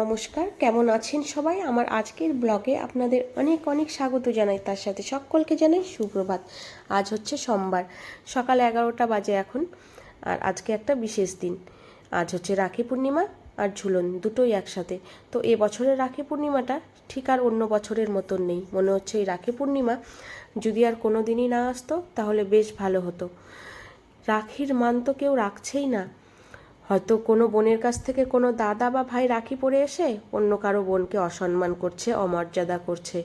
নমস্কার, কেমন আছেন সবাই? আমার আজকের ব্লগে আপনাদের অনেক অনেক স্বাগত জানাই। তার সাথে সকলকে জানাই সুপ্রভাত। আজ হচ্ছে সোমবার, সকাল এগারোটা বাজে এখন, আর আজকে একটা বিশেষ দিন। আজ হচ্ছে রাখি পূর্ণিমা আর ঝুলন দুটোই একসাথে। তো এ বছরের রাখি পূর্ণিমাটা ঠিক আর অন্য বছরের মতন নেই। মনে হচ্ছে এই রাখি পূর্ণিমা যদি আর কোনো দিনই না আসতো, তাহলে বেশ ভালো হতো। রাখির মান তো কেউ রাখছেই না। হয়তো কোনো বোনের কাছ থেকে কোনো দাদা বা ভাই রাখি পরে এসে অন্য কারও বোনকে অসম্মান করছে, অমর্যাদা করছে।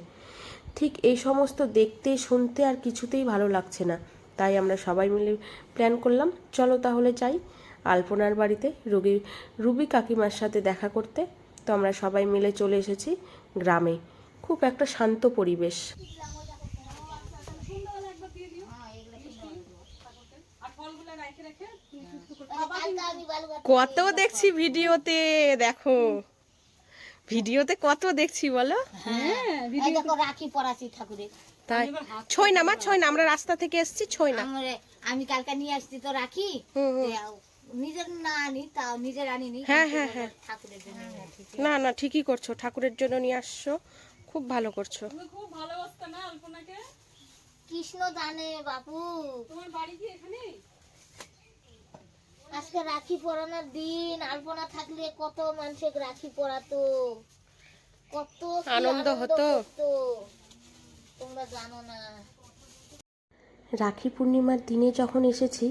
ঠিক এই সমস্ত দেখতে, শুনতে আর কিছুতেই ভালো লাগছে না। তাই আমরা সবাই মিলে প্ল্যান করলাম, চলো তাহলে যাই আলপনার বাড়িতে রুগী, রুবি কাকিমার সাথে দেখা করতে। তো আমরা সবাই মিলে চলে এসেছি গ্রামে। খুব একটা শান্ত পরিবেশ। কত দেখছি ভিডিওতে দেখো। ভিডিওতে কত দেখছি বলো? এই রাখি পরাছি ঠাকুরের তাই ছয় না মা ছয় না আমরা রাস্তা থেকে এসেছি ছয় না। আমি কালকে নিয়ে আসছি তো রাখি। নিজের না আনি তাও নিজের আনিনি হ্যাঁ, হ্যাঁ, হ্যাঁ। ঠাকুরের জন্য না না ঠিকই করছ ঠাকুরের জন্য নিয়ে আসছো খুব ভালো করছ। কৃষ্ণ জানে বাপু আজকে রাখি পরানোর দিন আলপনা থাকলে কত মানুষের রাখি পরাতো কত আনন্দ হতো। তোমরা জানো না রাখি পূর্ণিমার দিনে যখন এসেছি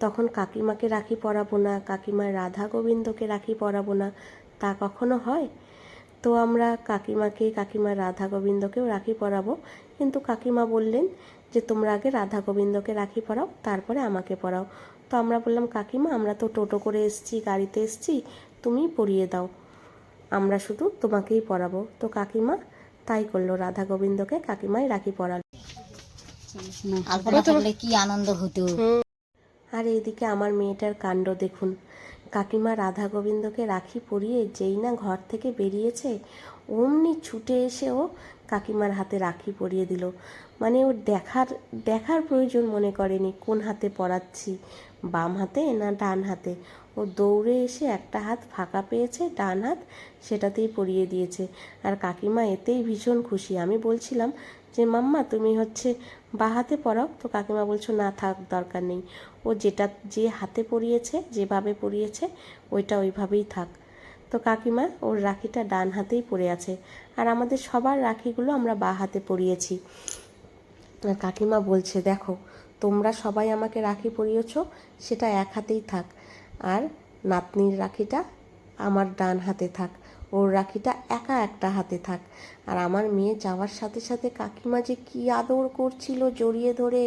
তখন কাকিমাকে রাখি পরাবো না কাকিমার রাধা গোবিন্দকে রাখি পরাবো না তা কখনো হয় তো আমরা কাকিমাকে কাকিমার রাধা গোবিন্দকেও রাখি পরাবো কিন্তু কাকিমা বললেন যে তোমরা আগে রাধা গোবিন্দকে রাখি পরাও তারপরে আমাকে পরাও। তো আমরা বললাম কাকিমা আমরা তো টোটো করে এসেছি গাড়িতে এসেছি তুমি পরিয়ে দাও। আমরা শুধু তোমাকেই পরাবো। তো কাকিমা তাই করল রাধা গোবিন্দকে কাকিমাই রাখি পরালো। কি আনন্দ হতো? আর এইদিকে আমার মেয়েটার কাণ্ড দেখুন। কাকিমা রাধা গোবিন্দকে রাখি পরিয়ে যেই না ঘর থেকে বেরিয়েছে অমনি ছুটে এসে ও কাকিমার হাতে রাখি পরিয়ে দিল। মানে ওর দেখার দেখার প্রয়োজন মনে করেনি, কোন হাতে পরাচ্ছি, বাম হাতে না ডান হাতে? ও দৌড়ে এসে একটা হাত ফাঁকা পেয়েছে, ডান হাত সেটাতেই পরিয়ে দিয়েছে। আর কাকিমা এতেই ভীষণ খুশি। আমি বলছিলাম যে, মাম্মা, তুমি হচ্ছে বা হাতে পরাও? তো কাকিমা বলছো, না, থাক, দরকার নেই। ও যেটা, যে হাতে পরিয়েছে, যেভাবে পরিয়েছে, ওইটা ওইভাবেই থাক। তো কাকিমা, ওর রাখিটা ডান হাতেই পরে আছে। আর আমাদের সবার রাখিগুলো আমরা বা হাতে পরিয়েছি। কাকিমা বলছে, দেখো, তোমরা সবাই আমাকে রাখি পরিয়েছ, সেটা এক হাতেই থাক। আর নাতনির রাখিটা আমার ডান হাতে থাক। ওর রাখিটা একা একটা হাতে থাক। আর আমার মেয়ে যাওয়ার সাথে সাথে কাকিমা যে কি আদর করছিল জড়িয়ে ধরে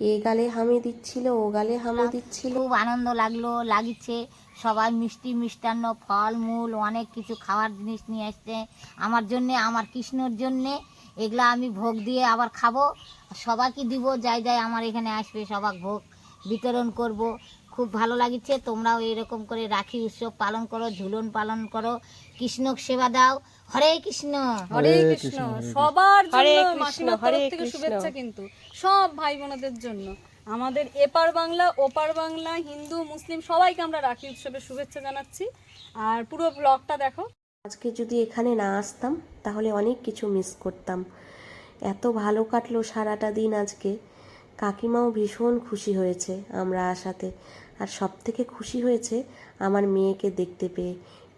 এ গালে হামি দিচ্ছিল ও গালে হামি দিচ্ছিল। খুব আনন্দ লাগল লাগিচ্ছে সবাই মিষ্টি মিষ্টান্ন ফল মূল অনেক কিছু খাওয়ার জিনিস নিয়ে আসছে আমার জন্যে আমার কৃষ্ণর জন্যে এগুলা আমি ভোগ দিয়ে আবার খাব। সবাইকে দিব যাই যাই আমার এখানে আসবে সবাক ভোগ বিতরণ করব। খুব ভালো লাগিচ্ছে তোমরাও এরকম করে রাখি উৎসব পালন করো ঝুলন পালন করো। কৃষ্ণক সেবা দাও। হরে কৃষ্ণ। হরে কৃষ্ণ। সবার হরে জন্য কৃষ্ণ, হরে থেকে শুভেচ্ছা কিন্তু সব ভাই বোনদের জন্য। আমাদের এপার বাংলা ওপার বাংলা হিন্দু মুসলিম সবাইকে আমরা রাখি উৎসবের শুভেচ্ছা জানাচ্ছি। আর পুরো ব্লগটা দেখো। আজকে যদি এখানে না আসতাম তাহলে অনেক কিছু মিস করতাম। এত ভালো কাটলো সারাটা দিন আজকে। কাকিমাও ভীষণ খুশি হয়েছে আমরা আসাতে আর সব থেকে খুশি হয়েছে আমার মেয়েকে দেখতে পেয়ে।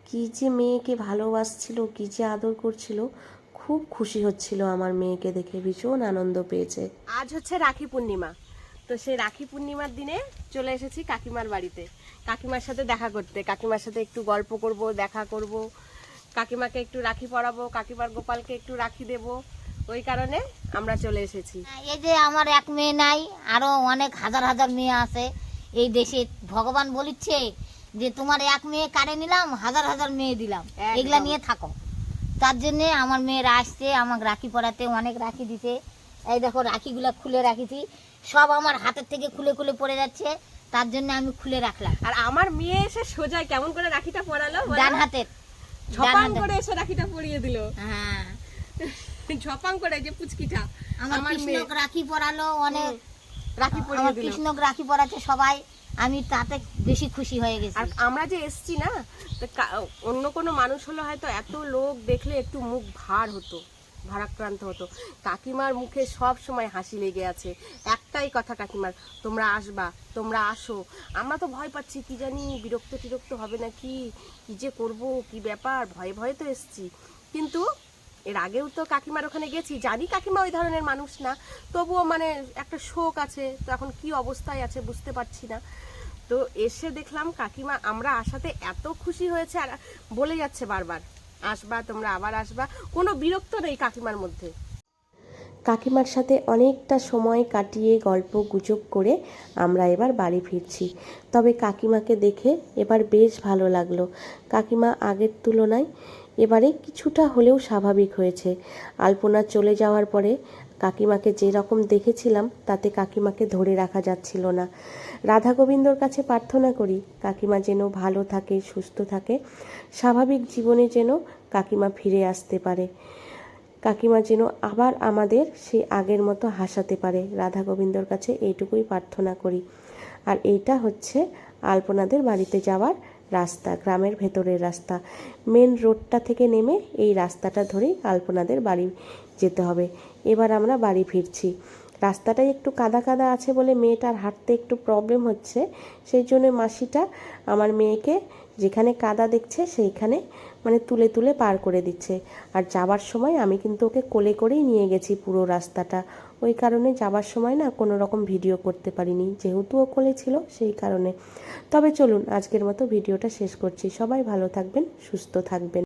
কী যে মেয়েকে ভালোবাসছিল, কী যে আদর করছিল, খুব খুশি হচ্ছিল আমার মেয়েকে দেখে, ভীষণ আনন্দ পেয়েছে। আজ হচ্ছে রাখি পূর্ণিমা। তো সেই রাখি পূর্ণিমার দিনে চলে এসেছি কাকিমার বাড়িতে। কাকিমার সাথে দেখা করতে, কাকিমার সাথে একটু গল্প করব, দেখা করব, কাকিমাকে একটু রাখি পরাবো, কাকিমার গোপালকে একটু রাখি দেব। ওই কারণে আমরা চলে এসেছি। এই যে আমার এক মেয়ে নাই আরও অনেক হাজার হাজার মেয়ে আছে। এই দেশে ভগবান বলিচ্ছে যে তোমার এক মেয়ে কারে নিলাম? হাজার হাজার মেয়ে দিলাম। এগুলা নিয়ে থাকো। তার জন্যে আমার মেয়েরা আসছে আমাকে রাখি পড়াতে অনেক রাখি দিতে এই দেখো রাখিগুলা খুলে রাখিছি। সব আমার হাতের থেকে খুলে খুলে পড়ে যাচ্ছে। তার জন্য আমি খুলে রাখলাম। আর আমার মেয়ে এসে সোজা কেমন করে রাখিটা পরালো ডান হাতের। হাতের। করে এসে রাখিটা পরিয়ে দিল। হ্যাঁ। ঝপাং করে যে পুচকিটা। আমার কৃষ্ণক রাখি পরালো অনেক রাখি পরিয়ে দিল। কৃষ্ণক রাখি পরাচ্ছে সবাই আমি তাতে বেশি খুশি হয়ে গেছি। আর আমরা যে এসছি না অন্য কোনো মানুষ হলে হয়তো এত লোক দেখলে একটু মুখ ভার হতো ভারাক্রান্ত হতো। কাকিমার মুখে সব সময় হাসি লেগে আছে। একটাই কথা কাকিমার তোমরা আসবা তোমরা আসো। আমরা তো ভয় পাচ্ছি কি জানি বিরক্ত টিরক্ত হবে নাকি কি যে করব কি ব্যাপার? ভয়ে ভয়ে তো এসছি। কিন্তু এর আগেও তো কাকিমার ওখানে গেছি, জানি কাকিমা ওই ধরনের মানুষ না, তবুও মানে একটা শোক আছে, তো এখন কি অবস্থায় আছে বুঝতে পারছি না। তো এসে দেখলাম কাকিমা আমরা আসাতে এত খুশি হয়েছে, আর বলে যাচ্ছে বারবার, আসবা, তোমরা আবার আসবা। কোনো বিরক্ত নেই কাকিমার মধ্যে। কাকিমার সাথে অনেকটা সময় কাটিয়ে গল্প গুজব করে আমরা এবার বাড়ি ফিরছি। তবে কাকিমাকে দেখে এবার বেশ ভালো লাগল। কাকিমা আগের তুলনায় এবারে কিছুটা হলেও স্বাভাবিক হয়েছে। আলপনা চলে যাওয়ার পরে কাকিমাকে যেরকম দেখেছিলাম, তাতে কাকিমাকে ধরে রাখা যাচ্ছিল না। রাধা গোবিন্দর কাছে প্রার্থনা করি, কাকিমা যেন ভালো থাকে, সুস্থ থাকে, স্বাভাবিক জীবনে যেন কাকিমা ফিরে আসতে পারে। কাকিমা যেন আবার আমাদের সেই আগের মতো হাসাতে পারে। রাধা গোবিন্দর কাছে এইটুকুই প্রার্থনা করি। আর এইটা হচ্ছে আলপনাদের বাড়িতে যাওয়ার রাস্তা, গ্রামের ভেতরের রাস্তা। মেন রোডটা থেকে নেমে এই রাস্তাটা ধরেই আলপনাদের বাড়ি যেতে হবে। এবার আমরা বাড়ি ফিরছি। রাস্তাটাই একটু কাদা কাদা আছে বলে মেয়েটার হাঁটতে একটু প্রবলেম হচ্ছে। সেই জন্য মাসিটা আমার মেয়েকে যেখানে কাদা দেখছে, সেইখানে মানে তুলে তুলে পার করে দিচ্ছে। আর যাবার সময় আমি কিন্তু ওকে কোলে করেই নিয়ে গেছি পুরো রাস্তাটা। ওই কারণে যাবার সময় না কোনো রকম ভিডিও করতে পারিনি, যেহেতু ও কোলে ছিল সেই কারণে। তবে চলুন, আজকের মতো ভিডিওটা শেষ করছি। সবাই ভালো থাকবেন, সুস্থ থাকবেন।